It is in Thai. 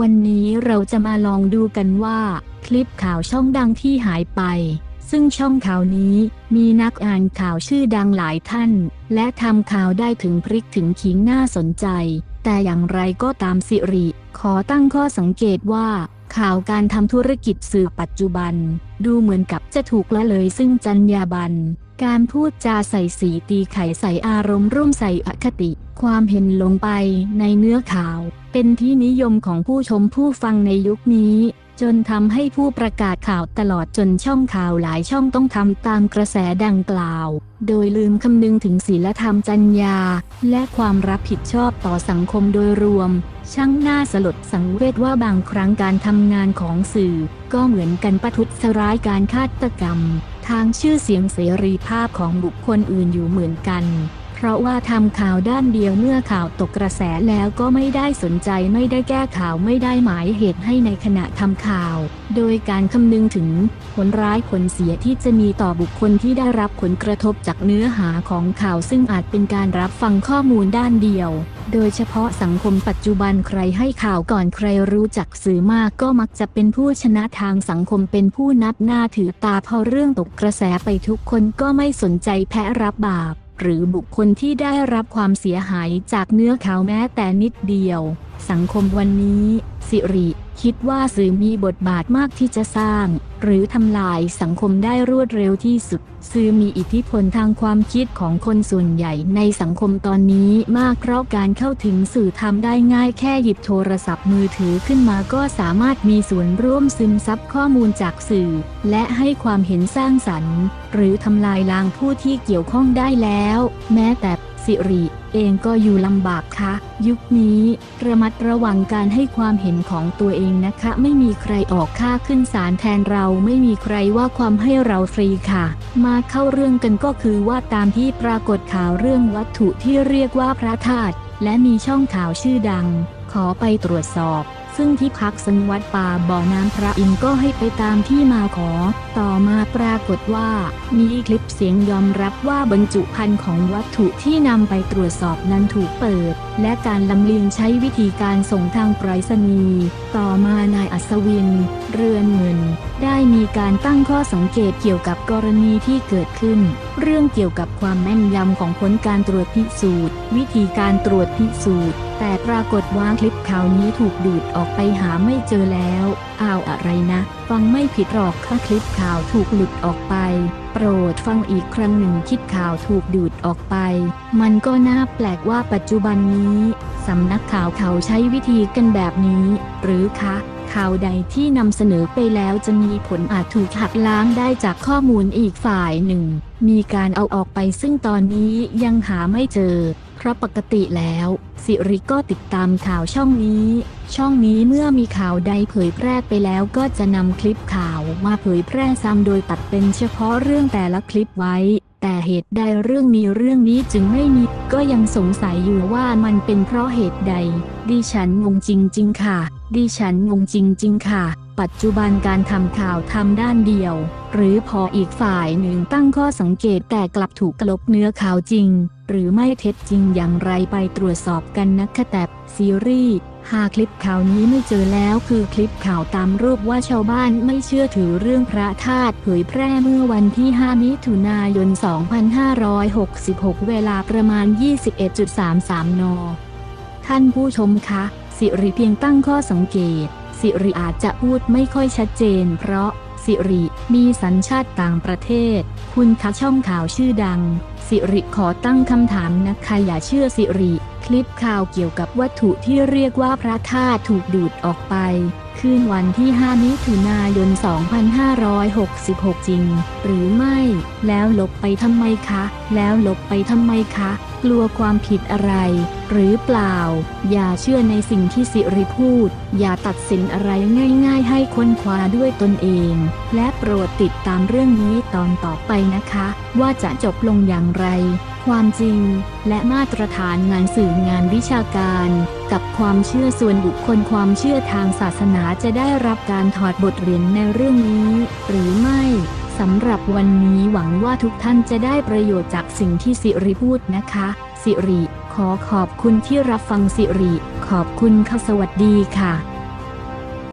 วันนี้เราจะมาลองดูกันว่า คลิปข่าวช่องดังที่หายไป ซึ่งช่องข่าวนี้มีนักอ่านข่าวชื่อดังหลายท่าน และทำข่าวได้ถึงพริกถึงขิงน่าสนใจ แต่อย่างไรก็ตามสิริ ขอตั้งข้อสังเกตว่า ข่าวการทำธุรกิจสื่อปัจจุบัน ดูเหมือนกับจะถูกละเลยซึ่งจรรยาบรรณ การพูดจาใส่สีตีไข่ใส่อารมณ์ร่วมใส่อคติ ความเห็นลงไปในเนื้อข่าว เป็นที่นิยมของผู้ชมผู้ฟังในยุคนี้ จนทำให้ผู้ประกาศข่าวตลอดจนช่องข่าวหลายช่องต้องทำตามกระแสดังกล่าว โดยลืมคำนึงถึงศีลธรรมจรรยา และความรับผิดชอบต่อสังคมโดยรวม ช่างน่าสลดสังเวชว่าบางครั้งการทำงานของสื่อ ก็เหมือนกันประทุษร้ายการฆาตกรรม ทางชื่อเสียงเสรีภาพของบุคคลอื่นอยู่เหมือนกัน ราะว่าทำข่าวด้านเดียวเมื่อข่าวตกกระแสแล้วก็ไม่ได้สนใจไม่ได้แก้ข่าวไม่ได้หมายเหตุให้ในขณะทำข่าว โดยการคำนึงถึงผลร้ายผลเสียที่จะมีต่อบุคคลที่ได้รับผลกระทบจากเนื้อหาของข่าวซึ่งอาจเป็นการรับฟังข้อมูลด้านเดียว โดยเฉพาะสังคมปัจจุบันใครให้ข่าวก่อนใครรู้จักสื่อมากก็มักจะเป็นผู้ชนะทางสังคมเป็นผู้นับหน้าถือตาพอเรื่องตกกระแสไปทุกคนก็ไม่สนใจแพ้รับบาป หรือบุคคลที่ได้รับความเสียหายจากเนื้อขาวแม้แต่นิดเดียว สังคมวันนี้ สิริ คิดว่าสื่อมีบทบาทมากที่จะสร้าง หรือทำลายสังคมได้รวดเร็วที่สุด สื่อมีอิทธิพลทางความคิดของคนส่วนใหญ่ในสังคมตอนนี้มากเพราะการเข้าถึงสื่อทำได้ง่ายแค่หยิบโทรศัพท์มือถือขึ้นมาก็สามารถมีส่วนร่วมซึมซับข้อมูลจากสื่อ และให้ความเห็นสร้างสรรค์ หรือทำลายล้างผู้ที่เกี่ยวข้องได้แล้ว แม้แต่ สิริเองก็อยู่ลำบากค่ะยุคนี้ระมัดระวังการให้ความเห็นของตัวเองนะคะ ไม่มีใครออกค่าขึ้นศาลแทนเราไม่มีใครว่าความให้เราฟรีค่ะ มาเข้าเรื่องกันก็คือว่าตามที่ปรากฏข่าวเรื่องวัตถุที่เรียกว่าพระธาตุและมีช่องข่าวชื่อดัง ขอไปตรวจสอบ ซึ่งที่พักสังวัดป่าบ่อน้ำพระอินทร์ก็ให้ไปตามที่มาขอ ต่อมาปรากฏว่า มีคลิปเสียงยอมรับว่าบรรจุภัณฑ์ของวัตถุที่นำไปตรวจสอบนั้นถูกเปิด และการลำเลียงใช้วิธีการส่งทางไปรษณีย์ต่อมานายอัศวิน เรือนเงิน ได้มีการตั้งข้อสังเกตเกี่ยวกับกรณีที่เกิดขึ้น เรื่องเกี่ยวกับความแม่นยำของผลการตรวจพิสูจน์ วิธีการตรวจพิสูจน์ แต่ปรากฏว่าคลิปข่าวนี้ถูกดูดออกไปหาไม่เจอแล้วอ้าวอะไรนะ ฟังไม่ผิดหรอกค่ะคลิปข่าวถูกหลุดออกไป โปรดฟังอีกครั้งหนึ่งคิดข่าวถูกดูดออกไป มันก็น่าแปลกว่าปัจจุบันนี้สำนักข่าวเขาใช้วิธีกันแบบนี้ หรือคะข่าวใดที่นำเสนอไปแล้วจะมีผลอาจถูกหักล้างได้จากข้อมูลอีกฝ่ายหนึ่ง มีการเอาออกไปซึ่งตอนนี้ยังหาไม่เจอ เพราะปกติแล้ว สิริก็ติดตามข่าวช่องนี้ ช่องนี้เมื่อมีข่าวใดเผยแพร่ไปแล้วก็จะนำคลิปข่าวมาเผยแพร่ซ้ำโดยตัดเป็นเฉพาะเรื่องแต่ละคลิปไว้ แต่เหตุใดเรื่องนี้เรื่องนี้จึงไม่มี ก็ยังสงสัยอยู่ว่ามันเป็นเพราะเหตุใด ดิฉันงงจริง ๆ ค่ะ ดิฉันงงจริง ๆ ค่ะปัจจุบันการทำข่าวทำด้านเดียว หรือพออีกฝ่ายหนึ่งตั้งข้อสังเกตแต่กลับถูกกลบเนื้อข่าวจริง หรือไม่เท็จจริงอย่างไรไปตรวจสอบกันนะคะแต่ซีรีส์หาคลิปข่าวนี้ไม่เจอแล้วคือคลิปข่าวตามรูปว่าชาวบ้านไม่เชื่อถือเรื่องพระธาตุเผยแพร่เมื่อวันที่ 5 มิถุนายน 2566 เวลาประมาณ 21.33 น ท่านผู้ชมคะ สิริเพียงตั้งข้อสังเกต สิริอาจจะพูดไม่ค่อยชัดเจนเพราะ สิริ มีสัญชาติต่างประเทศ คุณคะช่องข่าวชื่อดัง สิริขอตั้งคำถามนะคะอย่าเชื่อสิริ คลิปข่าวเกี่ยวกับวัตถุที่เรียกว่าพระธาตุถูกดูดออกไป คืนวันที่ 5 มิถุนายน 2566 จริง หรือไม่ แล้วลบไปทำไมคะ แล้วลบไปทำไมคะ กลัวความผิดอะไร หรือเปล่า อย่าเชื่อในสิ่งที่สิริพูด อย่าตัดสินอะไรง่าย ๆ ให้ค้นคว้าด้วยตนเอง และโปรดติดตามเรื่องนี้ตอนต่อไปนะคะ ว่าจะจบลงอย่างไร ความจริง และมาตรฐานงานสื่องานวิชาการ กับความเชื่อส่วนบุคคลความเชื่อทางศาสนาจะได้รับการถอดบทเรียนในเรื่องนี้ หรือไม่สำหรับวันนี้หวังว่าทุกท่านจะได้ประโยชน์จากสิ่งที่สิริพูดนะคะ สิริ ขอขอบคุณที่รับฟังสิริ ขอบคุณค่ะสวัสดีค่ะ